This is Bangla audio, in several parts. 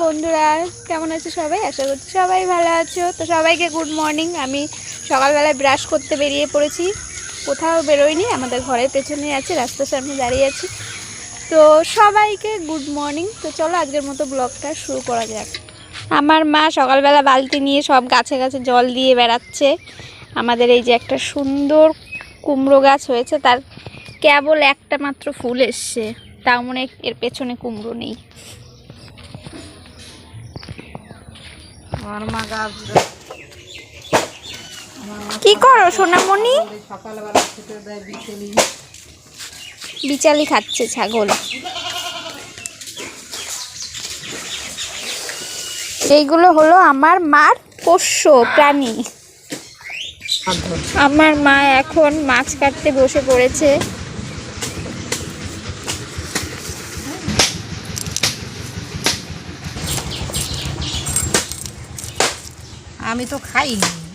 বন্ধুরা, কেমন আছো সবাই? আশা করছি সবাই ভালো আছো। তো সবাইকে গুড মর্নিং আমি সকালবেলায় ব্রাশ করতে বেরিয়ে পড়েছি। কোথাও বেরোয়নি আমাদের ঘরের পেছনে আছে, রাস্তার সামনে দাঁড়িয়ে আছি। তো সবাইকে গুড মর্নিং তো চলো আজকের মতো ব্লগটা শুরু করা যাক। আমার মা সকালবেলা বালতি নিয়ে সব গাছে গাছে জল দিয়ে বেড়াচ্ছে। আমাদের এই যে একটা সুন্দর কুমড়ো গাছ হয়েছে, তার কেবল একটা মাত্র ফুল এসছে। তাও মনে এর পেছনে কুমড়ো নেই। কি করো, সোনামণি? বিচালি খাচ্ছে ছাগল। এইগুলো হলো আমার মার পোষ্য প্রাণী। আমার মা এখন মাছ কাটতে বসে পড়েছে। আমি তো খাইনি।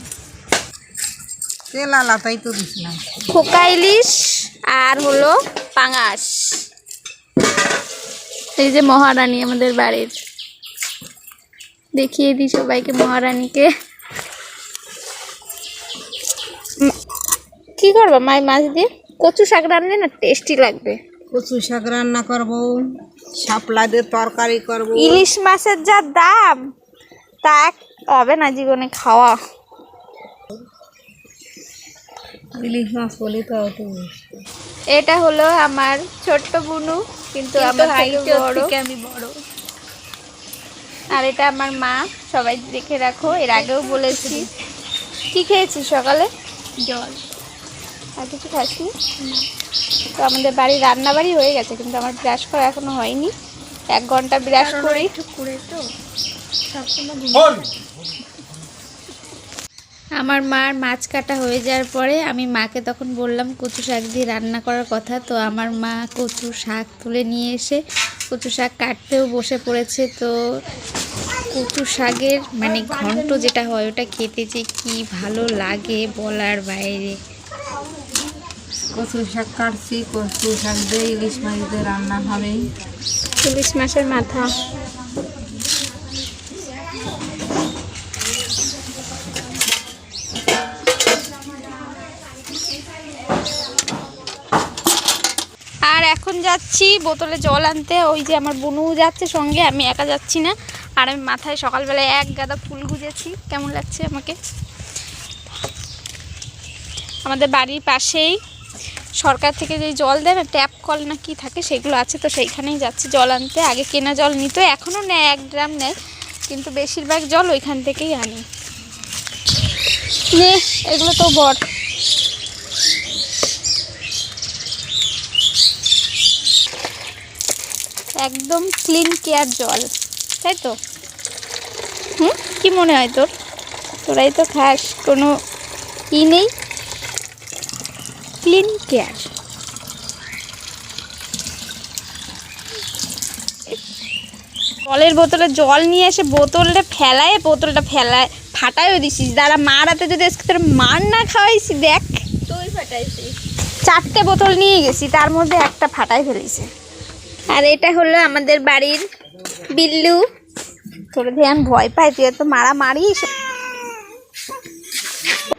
তেল আলা তাই তো দিছিলাম। খোকা ইলিশ আর হলো পাঙাশ। এই যে মহারানী আমাদের বাড়ির। দেখিয়ে দিই সবাইকে মহারানীকে। কি করব মাই মাছ দিয়ে? কচু শাক রান্নে না টেস্টি লাগবে। কচু শাক রান্না করব শাপলা দিয়ে তরকারি করব। ইলিশ মাছের যা দাম তা এক- হবে না জীবনে খাওয়া। ইলিশ মাছ বলি তো এটা হলো আমার ছোট্ট বুনু কিন্তু আমার আমি বড়। আর এটা আমার মা সবাই দেখে রাখো এর আগেও বলেছি। কি খেয়েছিস সকালে? জল। আর কিছু খাসনি? তো আমাদের বাড়ি রান্না বাড়ি হয়ে গেছে কিন্তু আমার ব্রাশ করা এখনও হয়নি। এক ঘণ্টা ব্রাশ করি। আমার মার মাছ কাটা হয়ে যাওয়ার পরে আমি মাকে তখন বললাম কচু শাক দিয়ে রান্না করার কথা। তো আমার মা কচু শাক তুলে নিয়ে এসে কচু শাক কাটতেও বসে পড়েছে। তো কচু শাকের মানে ঘন্ট যেটা হয় ওটা খেতে যে কি ভালো লাগে বলার বাইরে। কচু শাক কাটছি কচু শাক দিয়ে ইলিশ মাছ দিয়ে রান্না হবে। ইলিশ মাছের মাথা। আর এখন যাচ্ছি বোতলে জল আনতে। ওই যে আমার বনু যাচ্ছে সঙ্গে, আমি একা যাচ্ছি না। আর আমি মাথায় সকালবেলায় এক গাদা ফুল গুজেছি। কেমন লাগছে আমাকে? আমাদের বাড়ির পাশেই। সরকার থেকে যে জল দেয় না ট্যাপ কল না কি থাকে সেগুলো আছে, তো সেইখানেই যাচ্ছি জল আনতে। আগে কেনা জল নিত, এখনও নেয়, এক ড্রাম নেয়, কিন্তু বেশিরভাগ জল ওইখান থেকেই আনি। নে, এগুলো তো বট। একদম ক্লিন কেয়ার জল, তাই তো? হুম, কি মনে হয় তোর? তোরাই তো খাস, কোনো ই নেই? ক্লিন কেয়ার জলের বোতলে জল নিয়ে এসে বোতলটা ফেলায় বোতলটা ফেলায় ফাটাইও দিছিস। দাঁড়া মারাতে যদি আজকে তোর মার না খাওয়াইছি দেখ। তুই ফাটাইছিস চারটে বোতল নিয়ে গেছি তার মধ্যে একটা ফাটাই ফেলেছে। আর এটা হলো আমাদের বাড়ির বিল্লু। তোর ধ্যান ভয় পাই তুই তো মারা মারিস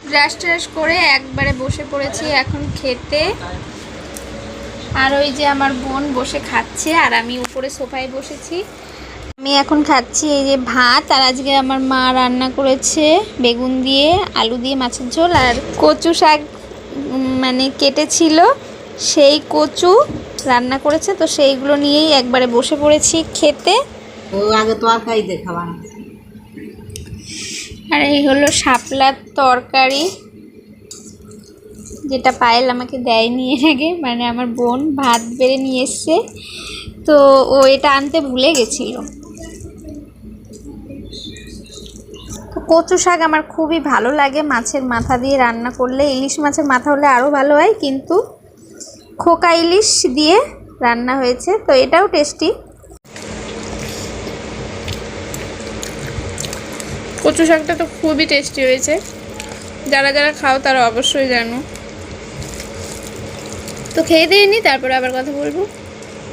ব্রাশ ট্রাশ করে একবারে বসে পড়েছি এখন খেতে। আর ওই যে আমার বোন বসে খাচ্ছে আর আমি উপরে সোফায় বসেছি। আমি এখন খাচ্ছি এই যে ভাত আর আজকে আমার মা রান্না করেছে বেগুন দিয়ে, আলু দিয়ে মাছের ঝোল আর কচু শাক মানে কেটেছিল। সেই কচু রান্না করেছে তো সেইগুলো নিয়েই একবারে বসে পড়েছি খেতে। আগে তরকারি দিয়ে খাওয়া। আর এই হলো শাপলার তরকারি, যেটা পায়েল আমাকে দেয়নি এর আগে মানে আমার বোন ভাত বেড়ে নিয়ে এসছে। তো ও এটা আনতে ভুলে গেছিল। কচু শাক আমার খুবই ভালো লাগে, মাছের মাথা দিয়ে রান্না করলে। ইলিশ মাছের মাথা হলে আরও ভালো হয়, কিন্তু খোকা ইলিশ দিয়ে রান্না হয়েছে, তো এটাও টেস্টি। কচু শাকটা তো খুবই টেস্টি হয়েছে। যারা যারা খাও তারা অবশ্যই জানো। তো খেয়ে দিয়ে নি, তারপরে আবার কথা বলব।